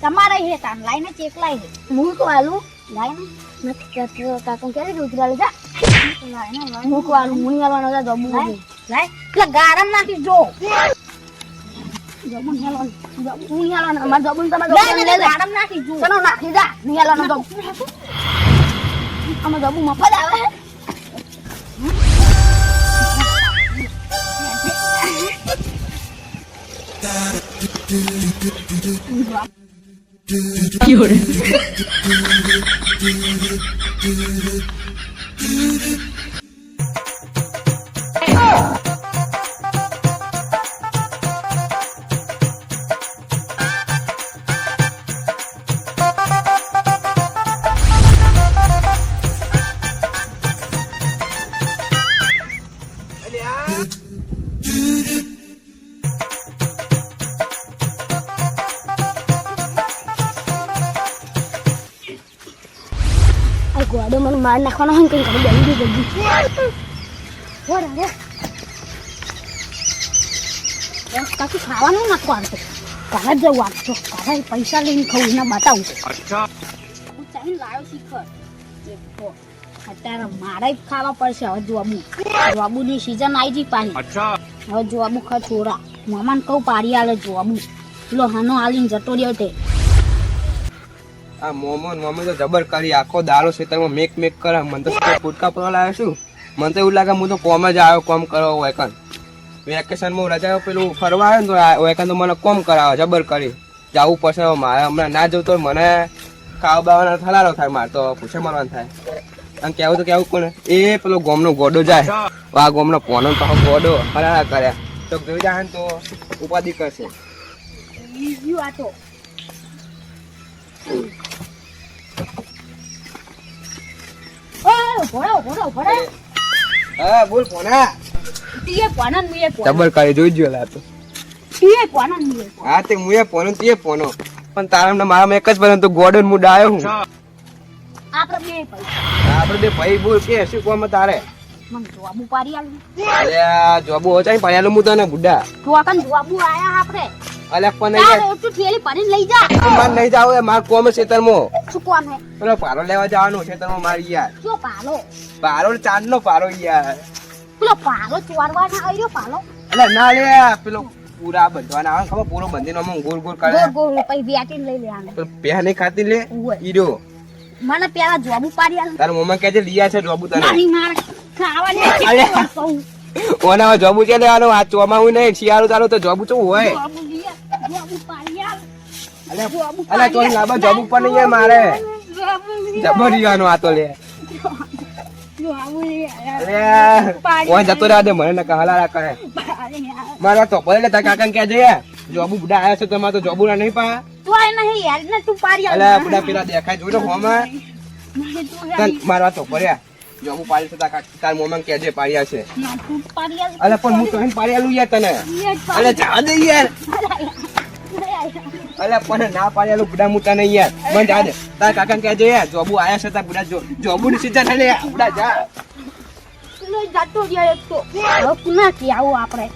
તમારે હે તાન લાઈને ચેક લાઈ હે તો આલું લાઈને નથી કરતો કાકો કે ઉતરા લે જા. લાઈને હું કો આલું મુની આલવાનો જા જોબુ લાઈ એટલે ગારમ નાખી જો. જોબુ હેલો જોબુ આલવાનો અમાર જોબુ તમે જોબુ ગારમ નાખી જો. ચલો નાખી જા. ની આલવાનો જોબુ અમાર જોબુ મફત આવે. હે આ માર નાખવાનો હોય કંઈક બેસી જલ્દી હોરા રે કાકી ખાવાનું નાખો આવશે ઘરે જ જવું આપશો ઘરે પૈસા લઈને ખાવું ને બતાવું હું ચાહીને લાવ્યો શીખર અત્યારે મારે જ ખાવા પડશે હવે જોબુ જોબુની સીઝન આવી ગઈ પાછી હવે જોબુ ખા છોરા મામાને કહું પાડી આલે જોબુ લો હાનો આલીને જતો રહ્યો તે આ મોમો મમ્મી તો જબર કરી આખો દાડો ખેતરમાં મેક મેક કરે. મને તો ફૂટકા પડવા લાવ્યો છું? મને તો એવું લાગે હું તો કોમ જ આવ્યો, કોમ કરવા વેકન કન વેકેશનમાં રજા પેલું ફરવા આવ્યો ને તો વેકન તો મને કોમ કરાવે જબર કરી જવું પડશે મારે. હમણાં ના જવું તો મને ખાવા બાવાનો થલારો થાય, મારે તો પૂછે મારવાનું થાય. અને કેવું તો કેવું કોને એ પેલો ગોમનો ગોડો જાય. આ ગોમનો પોનો તો ગોડો હરારા કર્યા. તો જોઈ જાય તો ઉપાધિ કરશે. આ તો. હા બોલ પોના તીએ પોનન મુએ પોન. જબર કરી જોઈ લા તો તીએ પોનન મુએ હા તે મુએ પોનો તે પોનો. પણ તારા મારા એક જ બને તો ગોડન મુડ આવ્યો હું. આપણે બે પૈસા. આપણે બે ભાઈ બોલ કે શું કોમ તારે? મને જોબુ પાડી આલું. અલે જોબુ હોચાઈ પાયાલું મુ તને બુડા. તો આયા આપણે અલે પણ તાર નહીં તું ઠેલી ભરીને લઈ જા. માર નહીં જાવ માર કોમ ખેતરમાં. શું કોમ હે? પેલો પારો લેવા જવાનું ખેતરમાં મારી યાર. શું પારો પારો ચાંદ નો પારો યાર. પેલો પારો ચોરવા ના આવ્યો પારો અલે ના લે પેલો પૂરા બંધવાના આવે ખબર? પૂરો બંધીનો આમ ગોળ ગોળ કરે ગોળ ગોળ પછી વેટીને લઈ લેવાનું પેહ નહીં ખાતી લે. ઈડો મને પેલા જોબુ પાડી આલ. તારા મમ્મા કહે છે લીયા છે જોબુ તને. મારી માર ખાવાની. ઓના જોબુ છે લેવાનું આ ચોમાહું નહીં શિયાળો ચાલુ તો જોબુ ચો હોય? અલ્યા તો લાંબા જોબ ઉપર નહીં યાર. મારે જબરિયાનો આ તો લે. ઓય જતો રહ્યા દે મને ને કહાલા કહે. આલ. મારા તો પડે કાકા કે છે જોબુ બુડા આયા છે તમારે તો જોબુ ના નહીં પા. તોય નહીં યાર ને તું આલ. અલ્યા બુડા પેલા દેખાય જોઈ લો હોમાં નહીં તું તન જોબુ પાડી તાર કાકા તાર મોમાં કે જે પાડ્યા છે. તું. અલે પણ હું તો પાડ્યા યાર તને. અરે જા દે યાર. અલે પણ ના પાડેલું બુડા મુતા નહીં યાર. મને જા દે. તાર કાકા કે છે યાર જોબુ આયા છે તાર બુડા જો જોબુ ની સીધા હે લે બુડા જા. લો જાતો યાર એક તો. હવે પુના કે આવો આપણે?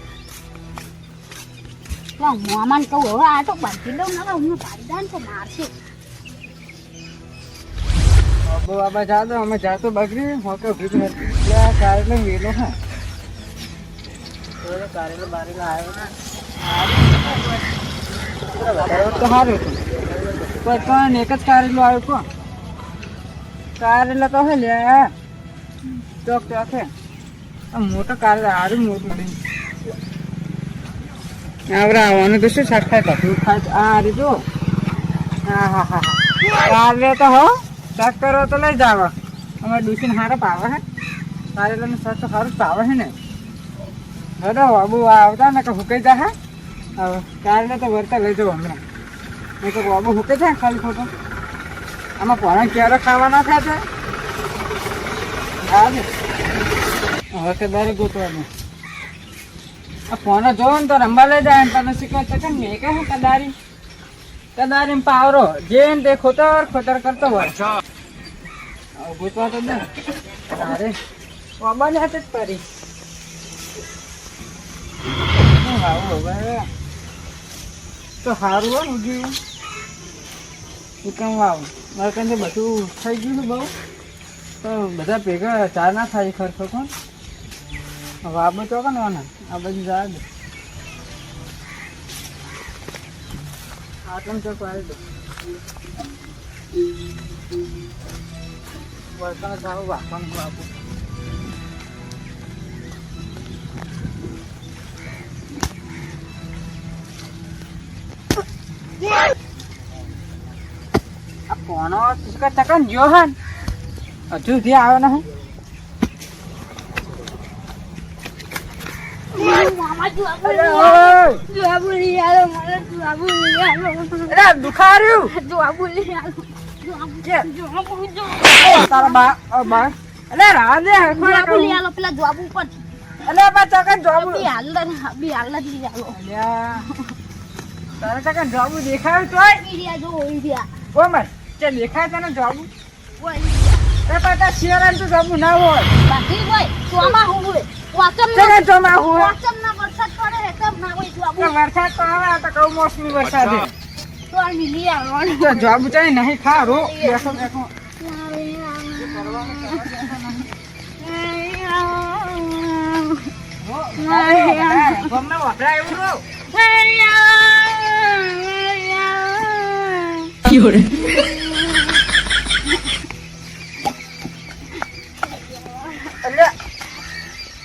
પેલા મોમાન કહું હવે આ તો બાંધી દઉં ના હું પાડી તો મારશે. અબો બાબા જાતો અમે જાતો બગડી. હોકે ભીગ હતી ત્યાં કારેલો વેલો હા. તો કારેલો બારેલો આવ્યો તો સારું હતું. પણ પણ એક જ કારેલો આવ્યો કો કારેલો તો હે લે. ચોક ચોક હે મોટો કારેલો સારું મોટું આવરા આવવાનું તો શું શાક ખાય તો? આ રીતો જો. હા હા હા હા. કાલે તો હો. શાક કરો તો લઈ જાવ. અમારે ડુસીને હારો પાવે હે. કારેલાનું શાક તો સારું પાવે છે ને. હડો બાબુ આવતા ને કે હુકાઈ જા હે. હવે કાલે તો વરતા લઈ જાવ હમણાં. નહીં તો બાબુ હુકાઈ જાય ખાલી ખોટો. આમાં પણ ક્યારે ખાવાના ખાતે ને હવે તો દરેક ગોતવાનું. આ ફોન જોવો ને તો રમવા લઈ જાય તને શીખવા છે કે મેં કહે કદારી પાવરો જેમ તે ખોતર ખોતર કરતો હોય. ગોતવા તો ને અરે બાબાને હાથે જ પડી. તો સારું હોય ને ઉગ્યું ઉકમવા આવું મારે કંઈ બધું થઈ ગયું બહુ. તો બધા ભેગા ચા ના થાય ખર્ચો કોણ? હવે ચોકન વાના ને આ બધું જવા આટલું ચોક આવી દો વળતા જાવ વાપવાનું બાપુ આ કોનો ચકન જો જોહન હજુ સુધી આવ્યો નહીં? દેખાયું કે દેખાય તને જોબુ શિયાળામાં તો જોબુ ના હોય બાકી હોય ચોમા હું હોય? વાચમ ચકન ના ચોમા હોય વાચમ ના વરસાદ પડે ને તમ ના હોય જુઆબુ તો વરસાદ તો આવે આ તો કઉ મોસમી વરસાદ. હે. તો આ લઈ આલો તો ચાઈ નહીં ખા રો બેસો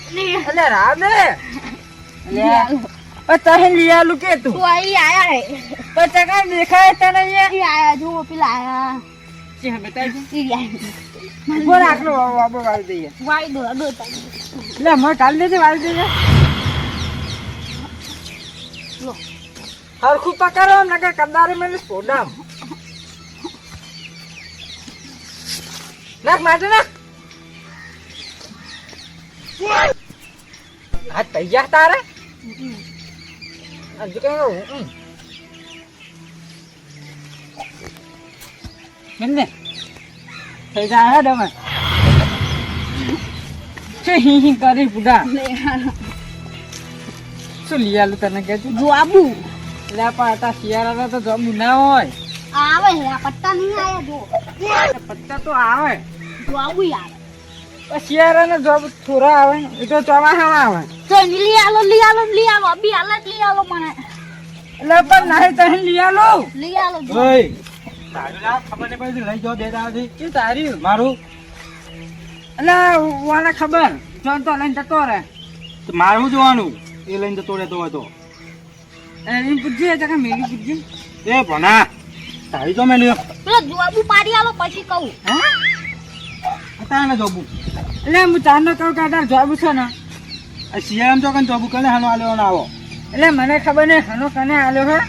બેસો ગમને વપરાય એવું રો અલ્યા અલ્યા રાહ દે અલ્યા પણ તને લઈ આલું કે તું આયા ચકન દેખાય તને અહીંયા આયા. બોલ આટલો વાબો વાળી દઈએ. એટલે મો કાલ દેજે વાળી હરખું પકડો ને કે કદારી મને સ્પોડામ નાખ માટે નાખ. હાથ તૈયાર તારે? હજુ કઈ હું? કેમને થઈ જાય હે ડમે છે હી હી કરી બુડા શું લીયાલું આલું તને કે તું જુઆબુ એટલે પણ આતા શિયાળાના તો જમુ ના હોય. આવે છે આ પત્તા નહીં આયા જો. પત્તા તો આવે. જુઆબુ યાર. પણ શિયાળાના જોબ થોડા આવે એ તો ચોમાસામાં આવે. તો લઈ આલો લઈ આલો લઈ આલો. અભી હાલ જ લઈ આલો મને. એટલે પણ નહીં તને લઈ આલો. લઈ આલો જો. ખબર નહીં પડી લઈ જાઓ દેતા દાડાથી કે તારી? મારું. એટલે વાને ખબર જોન તો લઈને જતો રહે. મારું જોવાનું. એ લઈને જતો રહેતો હોય તો. એની પૂછજે તો કે પૂછજે. એ ભણા તારી તો મેં પેલો જુઆબુ પાડી આલો પછી કહું. હા? હતા જોબું જોબુ. એટલે હું ચારનો કહું કે તાર જોબ છે ને. આ શિયાળામાં તો કઈ જોબુ કને હાનો આલ્યો આવો. એટલે મને ખબર નહીં હનો કને આલ્યો હે.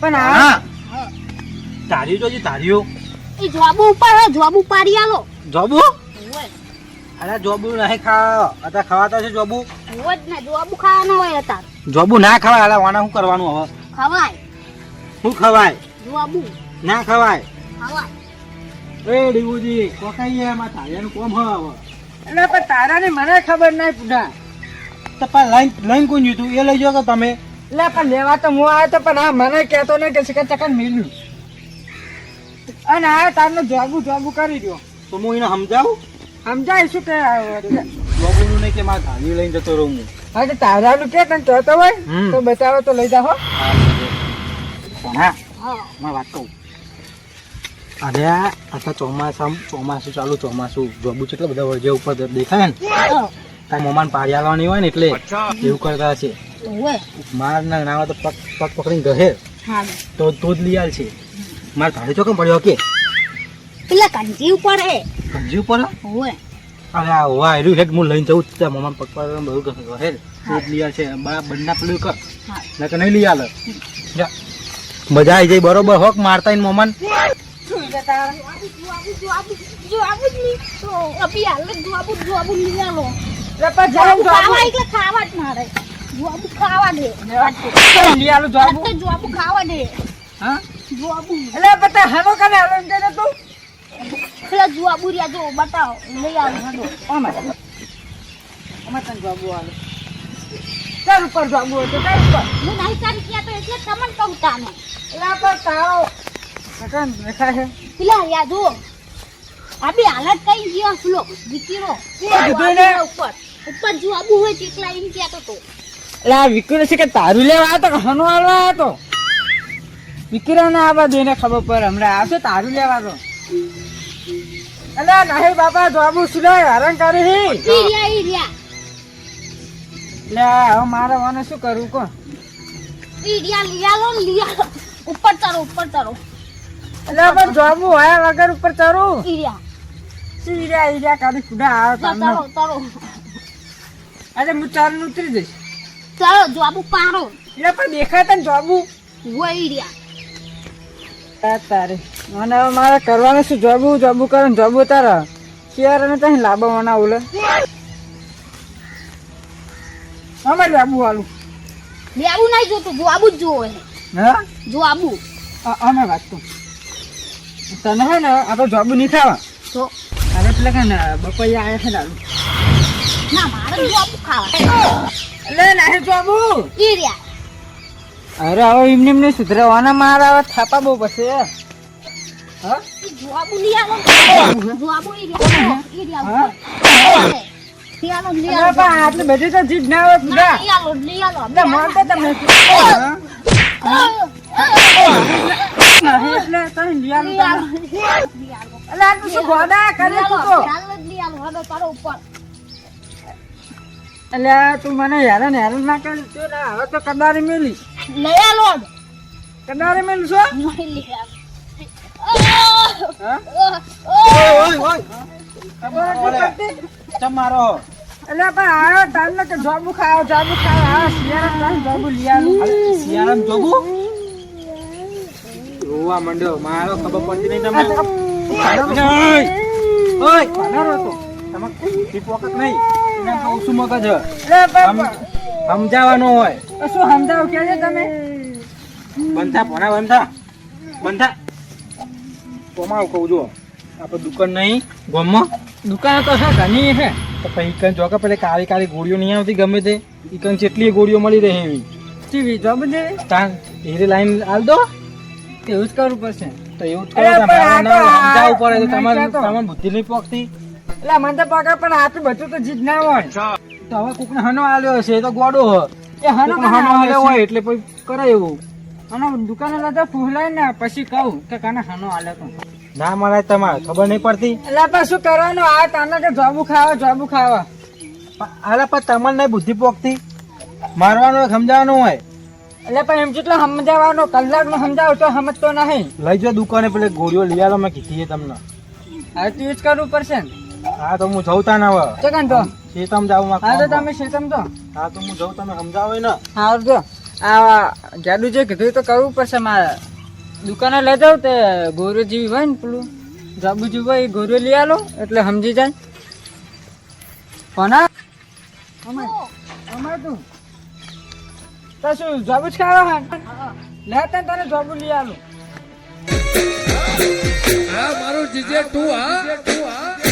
પણ આ હા. તારી તો તારીઓ. એ જુઆબુ ઉપર હે પાડી આલો. જોબુ? હોય. અરે જોબુ નહીં ખાવા. અત્યારે ખવાતા છે જોબું? હોય જ ને જોબું ખાવાના હોય જોબુ ના ખવાય અલા વાના શું કરવાનું હવે? ખવાય. શું ખવાય? ના ખવાય. ખવાય. એ ડીવુજી કોકાઈએ એમાં કોમ હ હવે એટલે પણ તારા ને મને ખબર નહીં પૂડા તો પણ લાઈન લઈને કોણ જીતું? એ લઈ જાઓ તમે? એટલે પણ લેવા તો હું આવ્યો તો પણ આ મને કહેતો નહીં કે શિકાર ચકન મિલ્યું. અને આ તારને જોબુ જોબુ કરી દો તો હું એને સમજાવું? સમજાય શું કે જોબુનું નહીં કે મારે ધારી લઈને જતો રહું હું? હા તો તારાનું કે તને કહેતો હોય? તો બતાવો તો લઈ જાઓ હા. હા માં વાત કહું. અરે આ ચોમાસા ચોમાસું ચાલુ ચોમાસું જોબુ કેટલા બધા વરજે ઉપર દેખાય ને. તાર મોમાન પાડી આવવાની હોય ને એટલે એવું કરતા છે મારા ના નાવા તો પગ પગ પકડીને ગહે તો તો જ લઈ છે. મારે ભાડે ચોકમ પડ્યો કે? પેલા કંજી ઉપર હે. કંજી ઉપર હોય અરે આ હોવા આવ્યું હેડ હું લઈને જઉં ત્યાં મોમાન પગ પર બહુ ગહે તો જ લઈ છે. બા બંને પેલું કર. હા. ના કે નહીં લઈ આલે. મજા આવી જાય બરોબર હોક મારતા ઈને જો આબુ જો આબુ જ નહીં તો અભી હાલ જો આબુ. જો આબુ લઈ આલો એટલે પણ ખાવા એટલે ખાવા જ મારે જો આબુ ખાવા દે. લઈ આલું જાબુ તો જો આબુ ખાવા દે. હા? જો આબુ એટલે કને હાલો તું. જો રહ્યા જો બતાવો. લઈ આવો હડો અમાર અમાર તને જાબુ હાલો ચાલ ઉપર જાબુ હોય તો ચાલ ઉપર. હું નહીં ચાર ક્યાં તો એટલે તમને કહું તાને. એટલે પણ તારો કટન દેખાય છે પેલા હાલત કઈ ગયો ફ્લો દીકરો ઉપર. ઉપર જો આબુ હોય તેટલા એમ કહેતો તો એટલે વિક્રમ છે કે તારું લેવા તો હનો હાલવા આવ્યો તો? આવા ખબર પડે. હમણાં આવશે તારું લેવા તો. એટલે નહીં બાપા જાબુ સિલાય હરણ કરી લે હવે મારે મને શું કરવું કો ઈ રહ્યા લઈ આલો ને લઈ ઉપર ચરો ઉપર ચરો એટલે પણ જાબુ હોય વગર ઉપર ચરું ઈ રહ્યા સીર્યા ઈર્યા કરી સુધા આવે તમને અરે હું ચાલ ઉતરી જઈશ. ચાલો જોબુ પારો એટલે પણ દેખાય તને જોબુ હોય તારે. મને હવે મારે કરવાનું શું? જોબુ જોબુ કરે ને જોબુ તારા શિયાર અને ત્યાં લાંબો મને ઓલે અમારે વાળું વાલું આબુ નહીં જોતું જો આબુ જ જોવે. હા? જો આબુ અમે વાત તો તને હે ને આપણે જોબ નહીં ખાવા તો? અરે પેલા કે ને બપૈયા આવ્યા છે દારૂ ના મારે જોબ ખાવા. એટલે નહીં જોબુ ઈ રહ્યા. અરે હવે એમને એમને સુધરાવાના મારા હવે થાપા બહુ પછી હા? જો આબુ લઈ આવો. જો આબુ ઈ રહ્યા ઈ રહ્યા ઉપર. લઈ આલો લઈ અરે આલો પણ આટલી બધી તો જીત ના સુધા એટલે? નહીં તને તું શું કરે એટલે મને હેરાન હેરાન ના કરી તું હવે તો કદારી મેલી લઈ આલો કદારી મેલું છો? તમારો એટલે પણ આવ્યો કે જોબુ ખાવ જોબુ ખાવ શિયાળા જોબુ રોવા માંડ્યો મારો ખબર પડતી નહીં તમને? ઓય ઓય હતો. તમે ઈ પોકત નહીં. એને બહુ મગજ છે. એટલે પણ સમ- સમજાવવાનું હોય. શું સમજાવું કે છે તમે? બંધા ભણા બંધા. બંધા. કોમાં કહું જો? આપણે દુકાન નહીં ગોમમાં. દુકાન તો છે ઘણી છે. તો પછી ઈકન જો કે પેલી કાળી કાળી ગોળીઓ નહીં આવતી ગમે તે. ઈકન જેટલી ગોળીઓ મળી રહે એવી. ટીવી તાન એરી લાઈન આલ દો. એવું જ કરવું પડશે. તો એવું જ કરવું પડે તો તમારે તમારે બુદ્ધિ નહીં પોકતી એટલે મને તો પગાર પણ આટલું બધું તો જીત ના હોય. તો હવે કોકને હનો આલ્યો હશે એ તો ગોડો હોય એ હનો હનો આલ્યો હોય એટલે પછી કરે એવું. અને દુકાને તો ફૂલાય ને પછી કહું કે કાને હાનો આલે તો. ના મળે તમારે ખબર નહીં પડતી. એટલે પણ શું કરવાનું? આ તાને કે જોબુ ખાવા જોબુ ખાવા. અરે પણ તમારે નહીં બુદ્ધિ પોકતી મારવાનું હોય સમજાવવાનું હોય. એટલે પણ એમ જેટલો સમજાવવાનો કલાક નો સમજાવ તો સમજતો નહીં. લઈ જાઓ દુકાને પેલે ગોળીઓ લઈ આલો મેં કીધી છે તમને. હા તો જ કરવું પડશે હા તો હું જઉં તા ના હવે. તો કાન તો. શેતમ જાઉં હા તો તમે શેતમ તો. હા તો હું જઉં તમે સમજાવો ને હા જો. આ જાદુ જે કીધું તો કરવું પડશે મારે. દુકાને લઈ જાઉં તે ગોરો જેવી હોય ને પેલું. જાબુ જેવું હોય એ ગોરો લઈ આલો એટલે સમજી જાય. કોના? અમાર અમાર તું. તો શું જાબુ જ ખાવા હા લે તને તને જાબુ લઈ આલો. આ મારું જીજે તું હા.